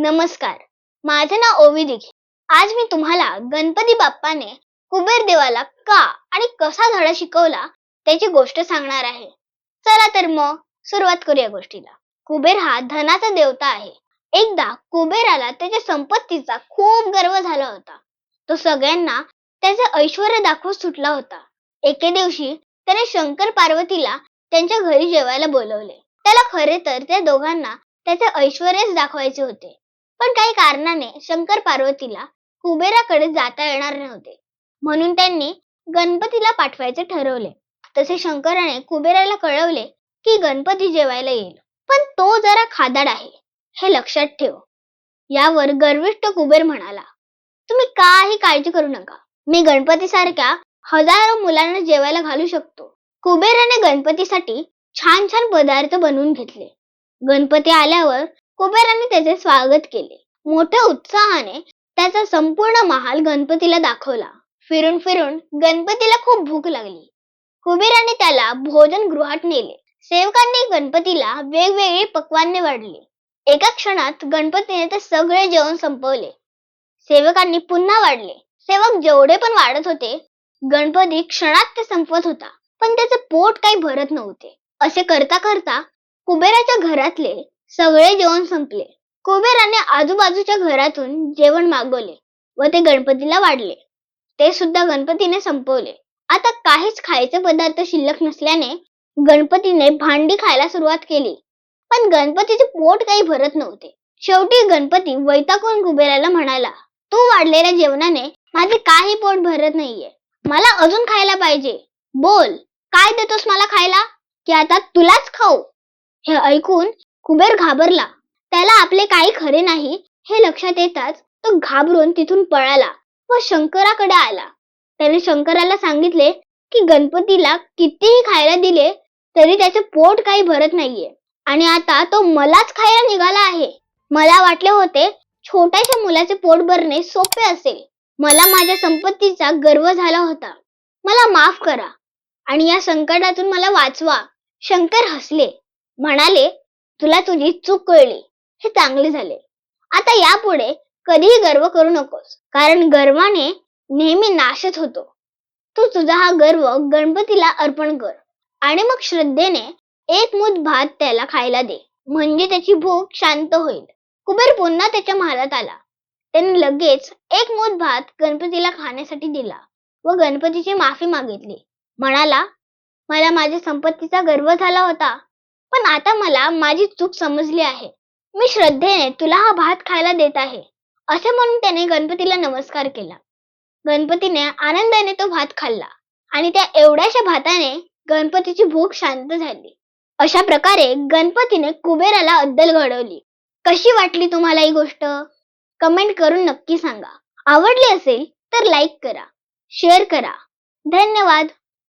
नमस्कार. माझे नाव ओवी दिघे. आज मी तुम्हाला गणपती बाप्पाने कुबेर देवाला का आणि कसा धडा शिकवला त्याची गोष्ट सांगणार आहे. चला तर मग सुरुवात करूया गोष्टीला. कुबेर हा धनाचा देवता आहे. एकदा कुबेराला त्याच्या संपत्तीचा खूप गर्व झाला होता. तो सगळ्यांना त्याचे ऐश्वर दाखवत सुटला होता. एके दिवशी त्याने शंकर पार्वतीला त्यांच्या घरी जेवायला बोलवले. त्याला खरे तर त्या दोघांना त्याचे ऐश्वर्यच दाखवायचे होते. पण काही कारणाने शंकर पार्वतीला कुबेराकडे जाता येणार नव्हते. म्हणून त्यांनी गणपतीला पाठवायचे ठरवले. तसे शंकराने कुबेराला कळवले की गणपती जेवायला येईल. पण तो जरा खादाड आहे. हे लक्षात ठेव. यावर गर्विष्ठ कुबेर म्हणाला तुम्ही काही काळजी करू नका. मी गणपतीसारख्या हजारो मुलांना जेवायला घालू शकतो. कुबेराने गणपतीसाठी छान छान पदार्थ बनवून घेतले. गणपती आल्यावर कुबेराने त्याचे स्वागत केले. मोठ्या उत्साहाने त्याचा संपूर्ण महाल गणपतीला दाखवला. फिरून फिरून गणपतीला खूप भूक लागली. कुबेराने त्याला भोजन गृहात नेले. सेवकांनी गणपतीला वेगवेगळी पक्वाने वाढली. एका क्षणात गणपतीने ते सगळे जेवण संपवले. सेवकांनी पुन्हा वाढले. सेवक जेवढे पण वाढत होते गणपती क्षणात ते संपवत होता. पण त्याचे पोट काही भरत नव्हते. असे करता करता कुबेराच्या घरातले सगळे जेवण संपले. कुबेराने आजूबाजूच्या घरातून जेवण मागवले व ते गणपतीला वाढले. ते सुद्धा गणपतीने संपवले. आता काहीच खायचे पदार्थ शिल्लक नसल्याने गणपतीने भांडी खायला सुरुवात केली. पण गणपतीचे पोट काही भरत नव्हते. शेवटी गणपती वैतागून कुबेराला म्हणाला तू वाढलेल्या जेवणाने माझे काही पोट भरत नाहीये. मला अजून खायला पाहिजे. बोल काय देतोस मला खायला? की आता तुलाच खाऊ. हे ऐकून कुबेर घाबरला. त्याला आपले काही खरे नाही हे लक्षात येताच तो घाबरून तिथून पळाला व शंकराकडे आला. त्याने शंकराला सांगितले की गणपतीला कितीही खायला दिले तरी त्याचे पोट काही भरत नाहीये. आणि आता तो मलाच खायला निघाला आहे. मला वाटले होते छोट्याशा मुलाचे पोट भरणे सोपे असेल. मला माझ्या संपत्तीचा गर्व झाला होता. मला माफ करा. आणि या संकटातून मला वाचवा. शंकर हसले. म्हणाले तुला तुझी चूक कळली. हे चांगले झाले. आता यापुढे कधीही गर्व करू नकोस. कारण गर्वाने नेहमी नाशच होतो. तू तुझा हा गर्व गणपतीला अर्पण कर. आणि मग श्रद्धेने एक मूठ भात त्याला खायला दे. म्हणजे त्याची भूक शांत होईल. कुबेर पुन्हा त्याच्या महालात आला. त्याने लगेच एक मूत भात गणपतीला खाण्यासाठी दिला व गणपतीची माफी मागितली. म्हणाला मला माझ्या संपत्तीचा गर्व झाला होता. पण आता मला माझी चूक समजली आहे. मी श्रद्धेने तुला हा भात खायला देत आहे. असे म्हणून त्याने गणपतीला नमस्कार केला. गणपतीने आनंदाने तो भात खाल्ला आणि त्या एवढ्याशा भाताने गणपतीची भूक शांत झाली. अशा प्रकारे गणपतीने कुबेराला अद्दल घडवली. कशी वाटली तुम्हाला ही गोष्ट? कमेंट करून नक्की सांगा. आवडली असेल तर लाईक करा शेअर करा. धन्यवाद.